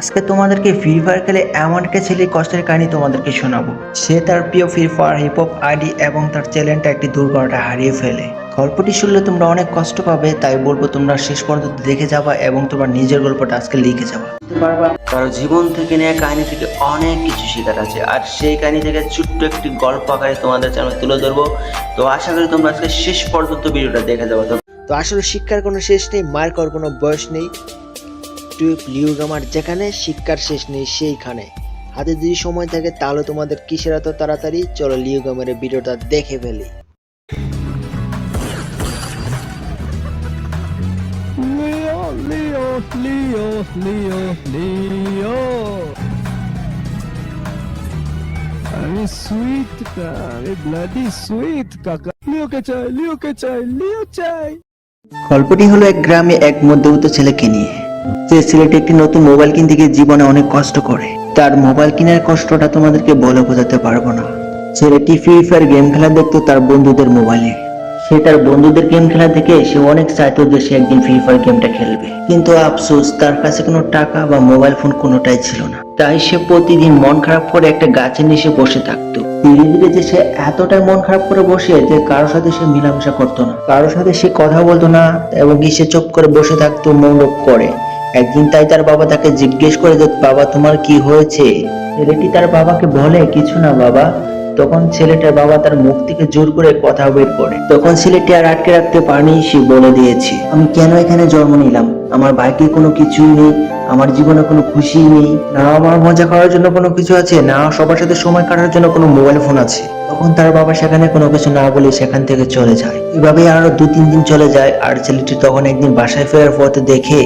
আজকে তোমাদেরকে free fire খেলে এমন একটা ছেলে কষ্টের কাহিনী তোমাদেরকে শোনাবো। সে তার প্রিয় Free Fire hip hop ID এবং তার চ্যানেলটা একটি দুর্ঘটনা হারিয়ে ফেলে। গল্পটি শুনলে তোমরা অনেক কষ্ট পাবে তাই বলব তোমরা শেষ পর্যন্ত দেখে যাবা এবং তোমার নিজের গল্পটা আজকে লিখে যাবা। কারও জীবন থেকে নেওয়া কাহিনী থেকে অনেক কিছু শেখার আছে আর সেই কাহিনী থেকে ছোট্ট একটি গল্প আকারে তোমাদের চ্যানেল তুলে ধরবো। তো আশা করি তোমরা আজকে শেষ পর্যন্ত ভিডিওটা দেখে যাব। তো আসলে শিক্ষার কোনো শেষ নেই মায়ের করার কোনো বয়স নেই। টিউব লিউগামার যেখানে শিক্ষার শেষ নেই সেইখানে। হাতে যদি সময় থাকে তাহলে তোমাদের কিসের এত তাড়াতাড়ি? চলো লিউগামের ভিডিওটা দেখে ফেলি। গল্পটি হলো এক গ্রামে এক মধ্যবিত্ত ছেলেকে নিয়ে। যে ছেলেটি একটি নতুন মোবাইল কিনতে গিয়ে জীবনে অনেক কষ্ট করে। তার মোবাইল কেনার কষ্টটা তোমাদেরকে বলে বোঝাতে পারব না। ছেলেটি ফ্রি ফায়ার গেম খেলা দেখতো তার বন্ধুদের মোবাইলে। সে তার বন্ধুদের গেম খেলা দেখে সে অনেক চাইতো যে সে একদিন ফ্রি ফায়ার গেমটা খেলবে। কিন্তু আফসোস, তার কাছে কোনো টাকা বা মোবাইল ফোন কোনোটাই ছিল না। তাই সে প্রতিদিন মন খারাপ করে একটা গাছের নিচে বসে থাকতো। ধীরে ধীরে যে সে এতটাই মন খারাপ করে বসে যে কারোর সাথে সে মেলামেশা করতো না। কারোর সাথে সে কথা বলতো না এবং সে চুপ করে বসে থাকতো মনোরোগ করে। একদিন তাই তার বাবা তাকে জিজ্ঞেস করে যে, বাবা, তোমার কি হয়েছে? ছেলেটি তার বাবাকে বলে, কিছু না বাবা। তখন ছেলেটার বাবা তার মুখ থেকে জোর করে কথা বের করে। তখন ছেলেটি আর আটকে রাখতে পারেনি, সে বলে দিয়েছে, আমি কেন এখানে জন্ম নিলাম? আমার বাইকে কোনো কিছুই নেই, আমার জীবনে কোনো খুশি নেই, না আমার মজা করার জন্য কোনো কিছু আছে, না সবার সাথে সময় কাটানোর জন্য কোনো মোবাইল ফোন আছে। তখন তার বাবা সেখানে কোনো কিছু না বলে সেখান থেকে চলে যায়। এভাবেই আরও দু তিন দিন চলে যায়, আর ছেলেটি তখন একদিন বাসায় ফেরার পথে দেখে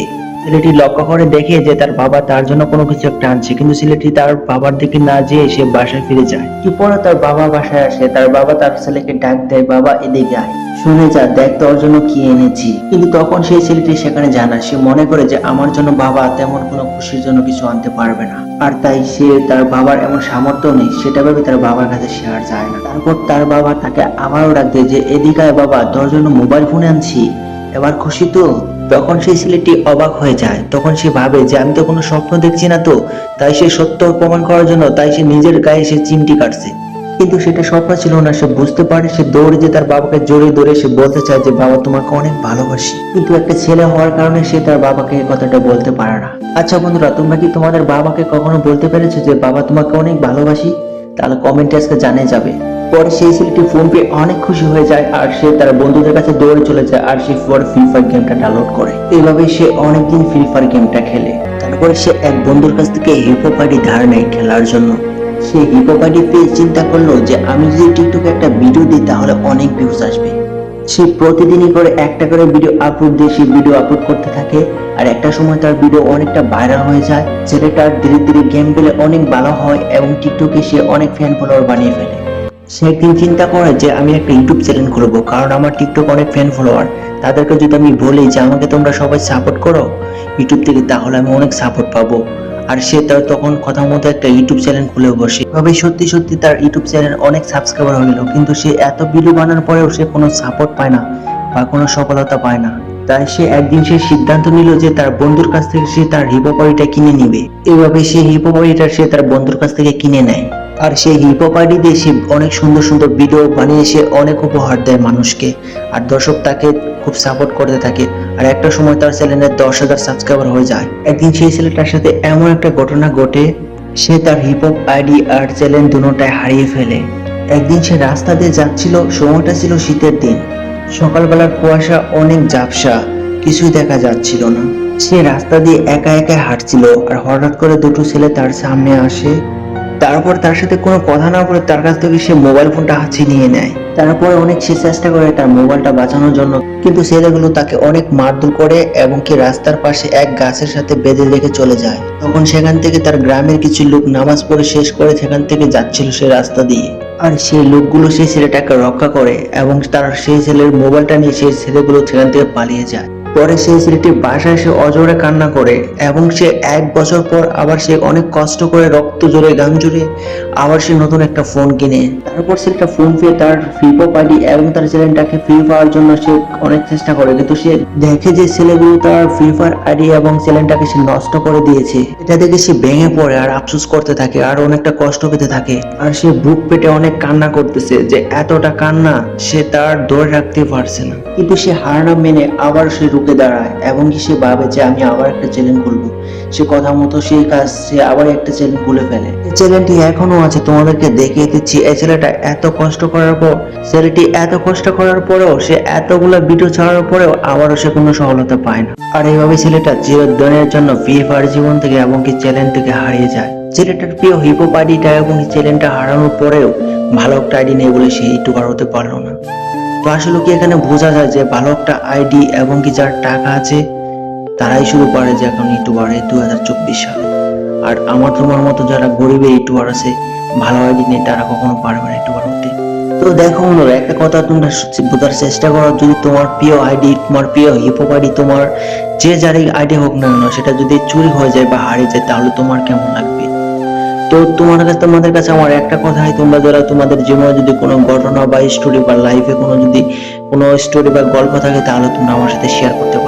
ছেলেটি লক্ষ্য করে দেখে যে তার বাবা তার জন্য কোনো কিছু একটা আনছে, কিন্তু ছেলেটি তার বাবার দিকে না যেয়ে সে বাসায় ফিরে যায়। কি পরে তার বাবা বাসায় আসে, তার বাবা তার ছেলেকে ডাক দেয়, বাবা, এদিকে আয়। শুনে যা, দেখ তোর জন্য কি এনেছি। কিন্তু তখন সেই ছেলেটি সেখানে জানা সে মনে করে যে আমার জন্য বাবা তেমন কোনো খুশির জন্য কিছু আনতে পারবে না। আর তাই সে তার বাবার এমন সামর্থ্য নেই, সেটা ভেবে তার বাবার কাছে আর যায় না। তারপর তার বাবা তাকে আবারও ডাক দেয় যে, এদিকে আয় বাবা, তোর জন্য মোবাইল ফোন আনছি, এবার খুশি তো? তখন সেই ছেলেটি অবাক হয়ে যায়। তখন সে ভাবে যে আমি তো কোনো স্বপ্ন দেখছি না তো, তাই সে সত্য প্রমাণ করার জন্য তাই সে নিজের গায়ে সে চিমটি কাটছে। কিন্তু সেটা স্বপ্ন ছিল না, সে বুঝতে পারে, সে দৌড়ে যে তার বাবাকে জোরে দৌড়ে সে বলতে চায় যে, বাবা, তোমাকে অনেক ভালোবাসি। কিন্তু একটা ছেলে হওয়ার কারণে সে তার বাবাকে কথাটা বলতে পারে না। আচ্ছা বন্ধুরা, তোমরা কি তোমাদের বাবাকে কখনো বলতে পেরেছ যে, বাবা, তোমাকে অনেক ভালোবাসি? তাহলে কমেন্টে আজকে জানিয়ে যাবে। পরে সেই ছেলেটি ফোন পেয়ে অনেক খুশি হয়ে যায় আর সে তার বন্ধুদের কাছে দৌড়ে চলে যায় আর সে পরে ফ্রি ফায়ার গেমটা ডাউনলোড করে। এইভাবে সে অনেকদিন ফ্রি ফায়ার গেমটা খেলে। তারপরে সে এক বন্ধুর কাছ থেকে হিপোপাডি ধার নেয় খেলার জন্য। সে হিপোপাডি পেয়ে চিন্তা করল যে, আমি যদি টিকটকে একটা ভিডিও দিই, তাহলে অনেক ভিউজ আসবে। সে প্রতিদিনই করে একটা করে ভিডিও আপলোড দিয়ে সে ভিডিও আপলোড করতে থাকে। আর একটা সময় তার ভিডিও অনেকটা ভাইরাল হয়ে যায়। ছেলেটার ধীরে ধীরে গেম পেলে অনেক ভালো হয় এবং টিকটকে সে অনেক ফ্যান ফলোয়ার বানিয়ে ফেলে। সে একদিন চিন্তা করে যে আমি একটা ইউটিউব চ্যানেল খুলবো, কারণ আমার টিকটক অনেক ফ্যান ফলোয়ার তাদেরকে যদি আমি বলি যে আমাকে তোমরা সবাই সাপোর্ট করো ইউটিউব থেকে, তাহলে আমি অনেক সাপোর্ট পাবো। আর সে তার তখন কথা মতো একটা ইউটিউব চ্যানেল খুলে বসে। তবে সত্যি সত্যি তার ইউটিউব চ্যানেল অনেক সাবস্ক্রাইবার হয়ে গেল, কিন্তু সে এত ভিডিও বানানোর পরেও সে কোনো সাপোর্ট পায় না বা কোনো সফলতা পায় না। তাই সে একদিন সে সিদ্ধান্ত নিল যে তার বন্ধুর কাছ থেকে সে তার হিপোপাড়িটা কিনে নিবে। এভাবে সে হিপোপাড়িটা সে তার বন্ধুর কাছ থেকে কিনে নেয়। আর সেই হিপোপাড়ি দিয়ে সে অনেক সুন্দর সুন্দর ভিডিও বানিয়ে সে অনেক উপহার দেয় মানুষকে। আর দর্শক তাকে খুব সাপোর্ট করতে থাকে। আর একটা সময় তার চ্যানেলের দশ হাজার সাবস্ক্রাইবার হয়ে যায়। একদিন সেই ছেলেটার সাথে এমন একটা ঘটনা ঘটে, সে তার হিপহপ আইডি আর চ্যানেল দুটোটাই হারিয়ে ফেলে। একদিন সে রাস্তা দিয়ে যাচ্ছিল, সময়টা ছিল শীতের দিন। সকালবেলার কুয়াশা অনেক ঝাপসা, কিছুই দেখা যাচ্ছিল না। সে রাস্তা দিয়ে একা একা হাঁটছিল, আর হঠাৎ করে দুটো ছেলে তার সামনে আসে তারপর তার সাথে কোনো কথা না বলে তার কাছ থেকে সে মোবাইল ফোনটা হাতে নিয়ে নেয়। তারপরে অনেক সে চেষ্টা করে তার মোবাইলটা বাঁচানোর জন্য, কিন্তু ছেলেগুলো তাকে অনেক মারধর করে এবং কি রাস্তার পাশে এক গাছের সাথে বেঁধে রেখে চলে যায়। তখন সেখান থেকে তার গ্রামের কিছু লোক নামাজ পড়ে শেষ করে সেখান থেকে যাচ্ছিল সে রাস্তা দিয়ে। আর সেই লোকগুলো সেই ছেলেটাকে রক্ষা করে এবং তার সেই ছেলের মোবাইলটা নিয়ে সেই ছেলেগুলো সেখান থেকে পালিয়ে যায়। পরে সেই ছেলেটি বাসায় এসে অজরে কান্না করে এবং সে এক বছর পর আবার সে অনেক কষ্ট করে রক্ত জোরে গান জুড়ে আবার সে নতুন একটা ফোন কিনে। তারপর ছেলেটা ফোন পেয়ে তার ফিফো পার্টি এবং তার চ্যানেলটাকে ফ্রি পাওয়ার জন্য সে অনেক চেষ্টা করে। কিন্তু সে দেখে যে ছেলেগুলো তার ফ্রি ফায়ার আইডি এবং চ্যানেলটাকে সে নষ্ট করে দিয়েছে। এটা দেখে সে ভেঙে পড়ে আর আফসোস করতে থাকে আর অনেকটা কষ্ট পেতে থাকে। আর সে বুক পেটে অনেক কান্না করতেছে যে এতটা কান্না সে তার ধরে রাখতে পারছে না। কিন্তু সে হার না মেনে আবার সে রুখে দাঁড়ায়, এবং কি সে ভাবে যে আমি আবার একটা চ্যানেল খুলবো। সে কথা মতো সেই কাজ সে আবার একটা চ্যানেল খুলে ফেলে। চ্যানেলটি এখনও আছে, তোমাদেরকে দেখিয়ে দিচ্ছি। এই ছেলেটা এত কষ্ট করার পর, ছেলেটি এত কষ্ট করার পরেও সে এতগুলো ভিডিও ছাড়ার পরেও আবারও সে কোনো সফলতা পায় না। আর এইভাবে ছেলেটা চিরদিনের জন্য ফিফার জীবন থেকে এবং কি চ্যানেল থেকে হারিয়ে যায়। ছেলেটার প্রিয় হিপো পার্টিটা এবং চ্যানেলটা হারানোর পরেও ভালো একটা আইডি নেই বলে সে ইউটিউবার হতে পারল না। তো আসলে কি এখানে বোঝা যায় যে ভালো একটা আইডি এবং কি যার টাকা আছে, তারাই শুরু পারে যে এখন ইউটিউবার দু হাজার চব্বিশ সালে। আর আমার তোমার মতো যারা গরিবের ইউটিউবার আছে, ভালো আইডি নেই, তারা কখনো পারবে না ইউটিউবার হতে তো দেখো বন্ধুরা, একটা কথা তোমরা বোঝার চেষ্টা করো, যদি তোমার প্রিয় আইডি তোমার প্রিয় হিপো আইডি তোমার যে যারই আইডি হোক না কেন, সেটা যদি চুরি হয়ে যায় বা হারিয়ে যায়, তাহলে তোমার কেমন লাগবে? তো তোমার কাছে, তোমাদের কাছে আমার একটা কথা হয় তোমরা যারা তোমাদের জীবনে যদি কোনো ঘটনা বা স্টোরি বা লাইফে কোনো যদি কোনো স্টোরি বা গল্প থাকে, তাহলে তোমরা আমার সাথে শেয়ার করতে পারো।